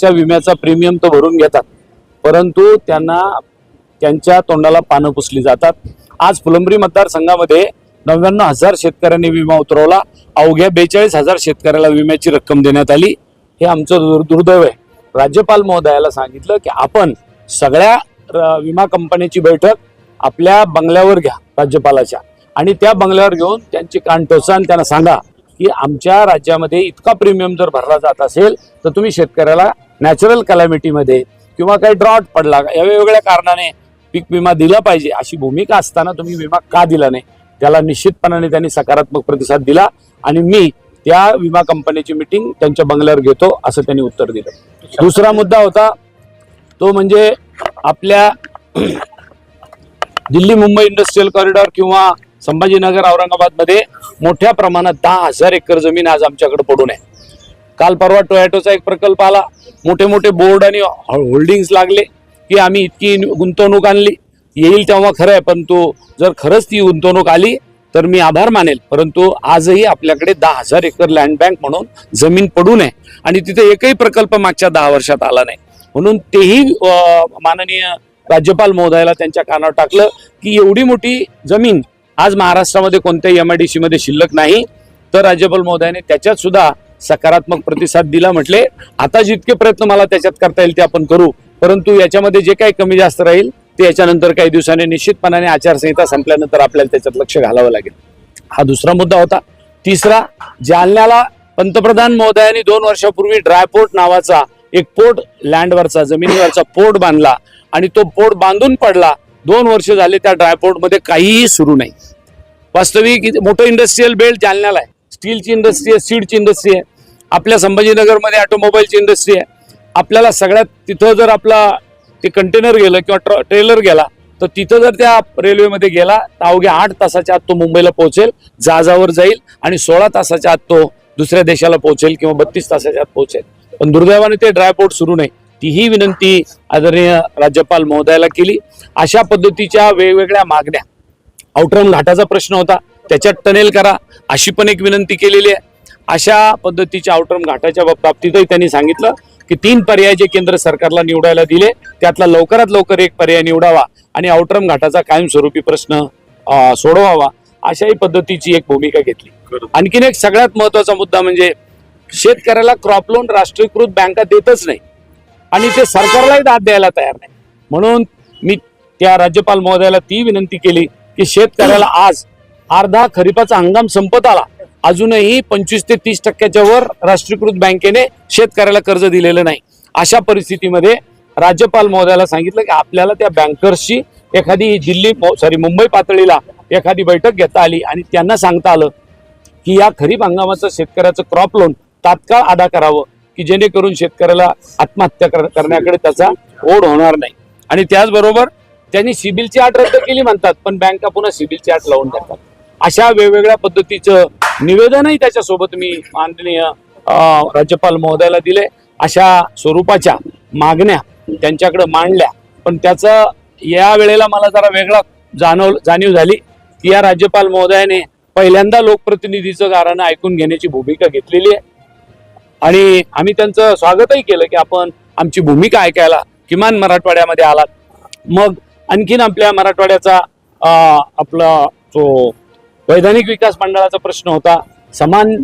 एकरच्या विम्याचा प्रीमियम तो भरून घेतात. परंतु त्यांना त्यांच्या तोंडाला पानं पुसली जातात. आज फुलंब्री मतदारसंघामध्ये नव्याण्णव हजार शेतकऱ्यांनी विमा उतरवला. अवघ्या बेचाळीस हजार शेतकऱ्याला विम्याची रक्कम देण्यात आली. हे आमचं दुर् दुर्दैव आहे. राज्यपाल महोदयाला सांगितलं की आपण सगळ्या र- विमा कंपन्याची बैठक आपल्या बंगल्यावर घ्या राज्यपालाच्या. आणि त्या बंगल्यावर घेऊन त्यांची कान टोचा आणि त्यांना सांगा की आमच्या राज्यामध्ये इतका प्रीमियम जर भरला जात असेल तर तुम्ही शेतकऱ्याला नॅचरल कलॅमिटीमध्ये किंवा काही ड्रॉट पडला या वेगवेगळ्या कारणाने पीक विमा दिला पाहिजे अशी भूमिका असताना तुम्ही विमा का दिला नाही? त्याला निश्चितपणाने त्यांनी सकारात्मक प्रतिसाद दिला आणि मी त्या विमा कंपनीची मिटिंग त्यांच्या बंगल्यावर घेतो असं त्यांनी उत्तर दिलं. दुसरा मुद्दा होता तो म्हणजे आपल्या दिल्ली मुंबई इंडस्ट्रीयल कॉरिडॉर किंवा संभाजीनगर औरंगाबादमध्ये मोठ्या प्रमाणात दहा हजार एकर जमीन आज आमच्याकडे पडून आहे काल परवा टोयॅटोचा एक प्रकल्प आला. मोठे मोठे बोर्ड आणि होल्डिंग्स लागले की आम्ही इतकी गुंतवणूक आणली. येईल तेव्हा खरं आहे परंतु जर खरंच ती गुंतवणूक आली तर मी आभार मानेल. परंतु आजही आपल्याकडे दहा हजार एकर लँड बँक म्हणून जमीन पडू नये आणि तिथे एकही प्रकल्प मागच्या दहा वर्षात आला नाही. म्हणून तेही माननीय राज्यपाल महोदयाला त्यांच्या कानावर टाकलं की एवढी मोठी जमीन आज महाराष्ट्रामध्ये कोणत्याही एम आय डी सीमध्ये शिल्लक नाही. तर राज्यपाल महोदयाने त्याच्यात सुद्धा सकारात्मक प्रतिसाद दिला म्हटले. आता जितके प्रयत्न मला त्याच्यात करता येईल ते आपण करू. परंतु याच्यामध्ये जे काही कमी जास्त राहील ते याच्यानंतर काही दिवसांनी निश्चितपणाने आचारसंहिता संपल्यानंतर आपल्याला त्याच्यात लक्ष घालावं लागेल. हा दुसरा मुद्दा होता. तिसरा जालन्याला पंतप्रधान महोदयांनी दोन वर्षापूर्वी ड्रायपोर्ट नावाचा एक पोर्ट लँडवरचा जमिनीवरचा पोर्ट बांधला आणि तो पोर्ट बांधून पडला. दोन वर्ष झाले त्या ड्रायपोर्टमध्ये काहीही सुरू नाही. वास्तविक मोठं इंडस्ट्रीयल बेल्ट जालन्याला आहे. स्टीलची इंडस्ट्री आहे सीडची इंडस्ट्री आहे आपल्या संभाजीनगरमध्ये ऑटोमोबाईलची इंडस्ट्री आहे. आपल्याला सगळ्यात तिथं जर आपला ते कंटेनर गेलं किंवा ट्र ट्रेलर गेला तर तिथं जर त्या रेल्वेमध्ये गेला तर अवघ्या आठ तासाच्या आत तो मुंबईला पोहोचेल जहाजावर जाईल आणि सोळा तासाच्या आत तो दुसऱ्या देशाला पोहोचेल किंवा बत्तीस तासाच्या आत पोहोचेल. पण दुर्दैवाने ते ड्रायपोर्ट सुरू नाही. तीही विनंती आदरणीय राज्यपाल महोदयाला केली. अशा पद्धतीच्या वेगवेगळ्या मागण्या. आउटरम घाटाचा प्रश्न होता. त्याच्यात टनेल करा अशी पण एक विनंती केलेली आहे. अशा पद्धतीच्या आउटरम घाटाच्या बाब- बाबतीतही त्यांनी सांगितलं की तीन पर्याय जे केंद्र सरकारला निवडायला दिले त्यातला लवकरात लवकर एक पर्याय निवडावा आणि आउटरम घाटाचा कायमस्वरूपी प्रश्न सोडवावा अशाही पद्धतीची एक भूमिका घेतली. आणखीन एक सगळ्यात महत्त्वाचा मुद्दा म्हणजे शेतकऱ्याला क्रॉप लोन राष्ट्रीयकृत बँका देतच नाही आणि ते सरकारलाही दाद द्यायला तयार नाही. म्हणून मी त्या राज्यपाल महोदयाला ती विनंती केली की शेतकऱ्याला आज अर्धा खरीपाचा हंगाम संपत आला. अजूनही पंचवीस ते तीस टक्क्याच्या वर राष्ट्रीयकृत बँकेने शेतकऱ्याला कर्ज दिलेलं नाही. अशा परिस्थितीमध्ये राज्यपाल महोदयाला सांगितलं की आपल्याला त्या बँकर्सची एखादी दिल्ली सॉरी मुंबई पातळीला एखादी बैठक घेता आली आणि त्यांना सांगता आलं की या खरीप हंगामाचं शेतकऱ्याचं क्रॉप लोन तात्काळ अदा करावं की जेणेकरून शेतकऱ्याला आत्महत्या करण्याकडे त्याचा ओढ होणार नाही. आणि त्याचबरोबर त्यांनी सिबिलची आट रद्द केली म्हणतात पण बँका पुन्हा सिबिलची आट लावून देतात. अशा वेगवेगळ्या पद्धतीचं निवेदनही त्याच्यासोबत मी माननीय राज्यपाल महोदयाला दिले अशा स्वरूपाच्या मागण्या त्यांच्याकडे मांडल्या. पण त्याचं या वेळेला मला जरा वेगळा जाणव जाणीव झाली. की या राज्यपाल महोदयाने पहिल्यांदा लोकप्रतिनिधीचं गारानं ऐकून घेण्याची भूमिका घेतलेली आहे. आणि आम्ही त्यांचं स्वागतही केलं की आपण आमची भूमिका ऐकायला किमान मराठवाड्यामध्ये आलात. मग आणखीन आपल्या मराठवाड्याचा आपला जो वैधानिक विकास मंडळाचा प्रश्न होता. समान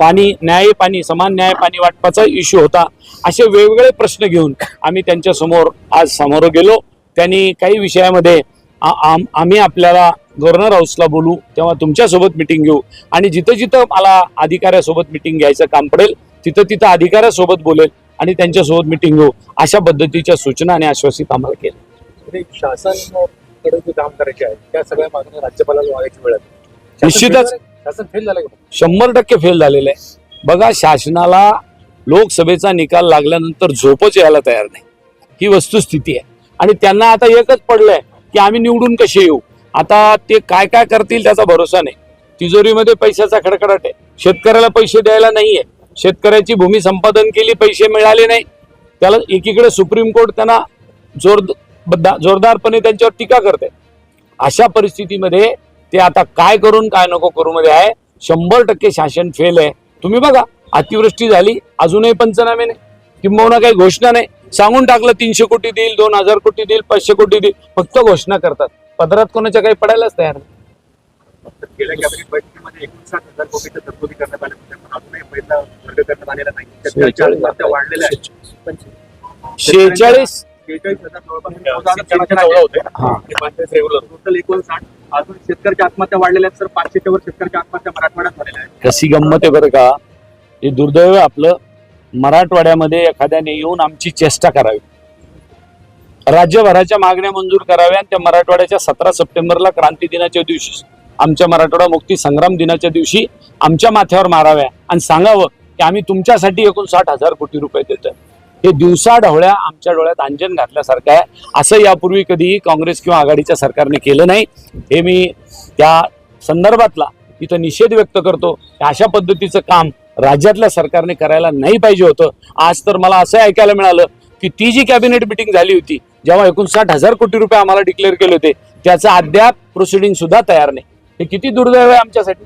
पाणी न्याय पाणी समान न्याय पाणी वाटपाचा इश्यू होता. असे वेगवेगळे प्रश्न घेऊन आम्ही त्यांच्यासमोर आज समोर गेलो. त्यांनी काही विषयामध्ये आ- आम- आम्ही आपल्याला गव्हर्नर हाऊसला बोलू तेव्हा तुमच्यासोबत मिटिंग घेऊ. आणि जिथं जिथं मला अधिकाऱ्यासोबत मिटिंग घ्यायचं काम पडेल तिथं तिथं अधिकाऱ्यासोबत बोलेल आणि त्यांच्यासोबत मिटिंग घेऊ अशा पद्धतीच्या सूचना आणि आश्वासित आम्हाला केलं तरी शासनकडे जे काम करायचे आहे त्या सगळ्या मागण्या राज्यपालाला मागायची वेळ निश्चितच. शंभर टक्के फेल झालेलं आहे. बघा शासनाला लोकसभेचा निकाल लागल्यानंतर झोपच यायला तयार नाही. ही वस्तुस्थिती आहे. आणि त्यांना आता एकच पडलंय की आम्ही निवडून कसे येऊ? आता ते काय काय करतील त्याचा भरोसा नाही. तिजोरीमध्ये पैशाचा खडखडाट आहे. शेतकऱ्याला पैसे द्यायला नाहीये. शेतकऱ्याची भूमी संपादन केली पैसे मिळाले नाही. त्याला एकीकडे सुप्रीम कोर्ट त्यांना जोर जोरदारपणे त्यांच्यावर टीका करते अशा परिस्थितीमध्ये ते आता काय करून काय नको करू मध्ये आहे. शंभर टक्के शासन फेल आहे. तुम्ही बघा अतिवृष्टी झाली अजूनही पंचनामे नाही. किंबहुना काही घोषणा नाही. सांगून टाकलं तीनशे कोटी देईल दोन हजार कोटी देईल पाचशे कोटी देईल. फक्त घोषणा करतात. पदरात कोणाच्या काही पडायलाच तयार नाही. शेहेचाळीस. शेहेचाळीस हजार अजून शेतकऱ्याच्या आत्महत्या वाढलेल्या आहेत सर. पाचशेच्या वर शेतकऱ्याच्या आत्महत्या मराठवाड्यात झालेल्या आहेत. कशी गंमत आहे बरं का? हे दुर्दैव आहे आपलं. मराठवाड्यामध्ये एखाद्याने येऊन आमची चेष्टा करावी. राज्यभराच्या मागण्या मंजूर कराव्या आणि त्या मराठवाड्याच्या सतरा सप्टेंबरला क्रांती दिनाच्या दिवशी आमच्या मराठवाडा मुक्ती संग्राम दिनाच्या दिवशी आमच्या माथ्यावर माराव्या आणि सांगावं की आम्ही तुमच्यासाठी एकूण साठ हजार कोटी रुपये देतोय. हे दिवसा ढवळ्या आमच्या डोळ्यात अंजन घातल्यासारखं आहे. असं यापूर्वी कधीही काँग्रेस किंवा आघाडीच्या सरकारने केलं नाही. हे मी त्या संदर्भातला इथं निषेध व्यक्त करतो. अशा पद्धतीचं काम राज्यातल्या सरकारने करायला नाही पाहिजे होतं. आज तर मला असं ऐकायला मिळालं की ती जी कॅबिनेट मिटिंग झाली होती जेव्हा एकोणसाठ हजार कोटी रुपये आम्हाला डिक्लेअर केले होते त्याचं अद्याप प्रोसिडिंग सुद्धा तयार नाही. हे किती दुर्दैव आहे आमच्यासाठी?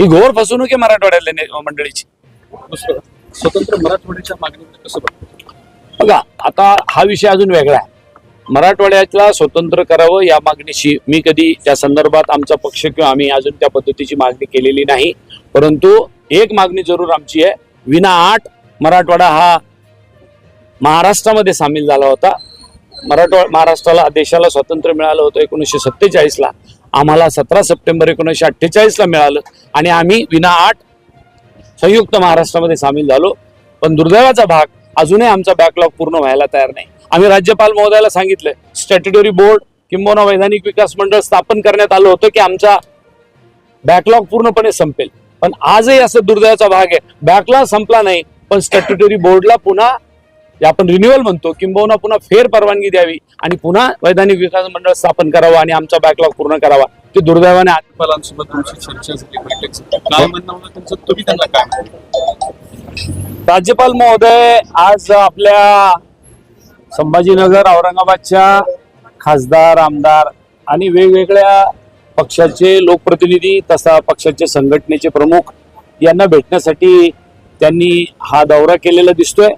ही घोर फसवणूक आहे मराठवाड्यातल्या ने- मंडळीची. दुसरं स्वतंत्र मराठवाड्याच्या मागणीमध्ये कसं बघतो? बघा आता हा विषय अजून वेगळा आहे. मराठवाड्याला स्वतंत्र करावं या मागणीशी मी कधी त्या संदर्भात आमचा पक्ष किंवा आम्ही अजून त्या पद्धतीची मागणी केलेली नाही. परंतु एक मागणी जरूर आमची आहे. विना आठ मराठवाडा हा महाराष्ट्रामध्ये सामील झाला होता. मराठवा महाराष्ट्राला देशाला स्वातंत्र्य मिळालं होतं एकोणीसशे सत्तेचाळीसला. आम्हाला सतरा सप्टेंबर एकोणीसशे अठ्ठेचाळीसला मिळालं. आणि आम्ही विना आठ संयुक्त महाराष्ट्रामध्ये सामील झालो. पण दुर्दैवाचा भाग अजूनही आमचा बॅकलॉग पूर्ण व्हायला तयार नाही. आम्ही राज्यपाल महोदयाला सांगितलं स्टॅट्युटरी बोर्ड किंबहुना वैधानिक विकास मंडळ स्थापन करण्यात आलं होतं की आमचा बॅकलॉग पूर्णपणे संपेल. पण आजही असं दुर्दैवाचा भाग आहे. बॅकलॉग संपला नाही पण स्टॅट्युटरी बोर्डला पुन्हा आपण रिन्युअल म्हणतो किंबहुना पुन्हा फेर परवानगी द्यावी आणि पुन्हा वैधानिक विकास मंडळ स्थापन करावं आणि आमचा बॅकलॉग पूर्ण करावा. ते दुर्दैवाने आज राज्यपालांसोबत तुमची चर्चा झाली बैठक काय म्हणणं होतं त्यांचं तुम्ही त्यांना काय? राज्यपाल महोदय आज आपल्या संभाजीनगर औरंगाबादच्या खासदार आमदार आणि वेगवेगळ्या पक्षाचे लोकप्रतिनिधी तसा पक्षाचे संघटनेचे प्रमुख यांना भेटण्यासाठी त्यांनी हा दौरा केलेला दिसतोय.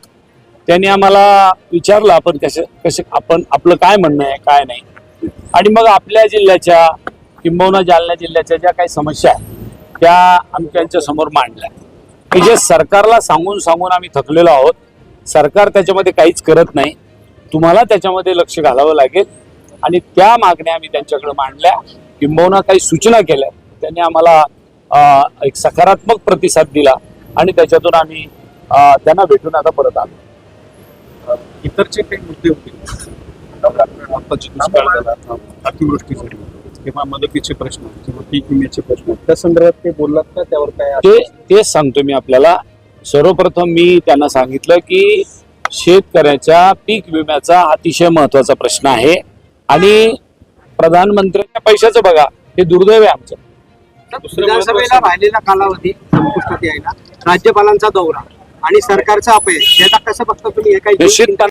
त्यांनी आम्हाला विचारलं आपण कसं कसे आपण आपलं काय म्हणणं आहे काय नाही? आणि मग आपल्या जिल्ह्याच्या किंबहुना जालना जिल्ह्याच्या ज्या काही समस्या आहेत त्या आम्ही त्यांच्यासमोर मांडल्या. की जे सरकारला सांगून सांगून आम्ही थकलेलो आहोत सरकार त्याच्यामध्ये काहीच करत नाही. तुम्हाला त्याच्यामध्ये लक्ष घालावं लागेल. आणि त्या मागण्या आम्ही त्यांच्याकडे मांडल्या. किंबहुना काही सूचना केल्या. त्यांनी आम्हाला एक सकारात्मक प्रतिसाद दिला. आणि त्याच्यातून आम्ही त्यांना भेटून आता परत आलो. इतरचे काही मुद्दे होते. आताची दुष्काळ झाला अतिवृष्टी झाली. किंवा मदतीचे प्रश्न किंवा पीक विम्याचे प्रश्न. त्या संदर्भात ते बोललात का त्यावर काय ते तेच सांगतो मी आपल्याला. सर्वप्रथम मी त्यांना सांगितलं की शेतकऱ्याच्या पीक विम्याचा अतिशय महत्त्वाचा प्रश्न आहे. आणि प्रधानमंत्र्यांच्या पैशाचं बघा हे दुर्दैव आहे आमचं. दुसरं विधानसभेला राहिलेला कालावधी संपुष्टात यायला राज्यपालांचा दौरा आणि सरकारचा अपयश याचा कसं बघता तुम्ही?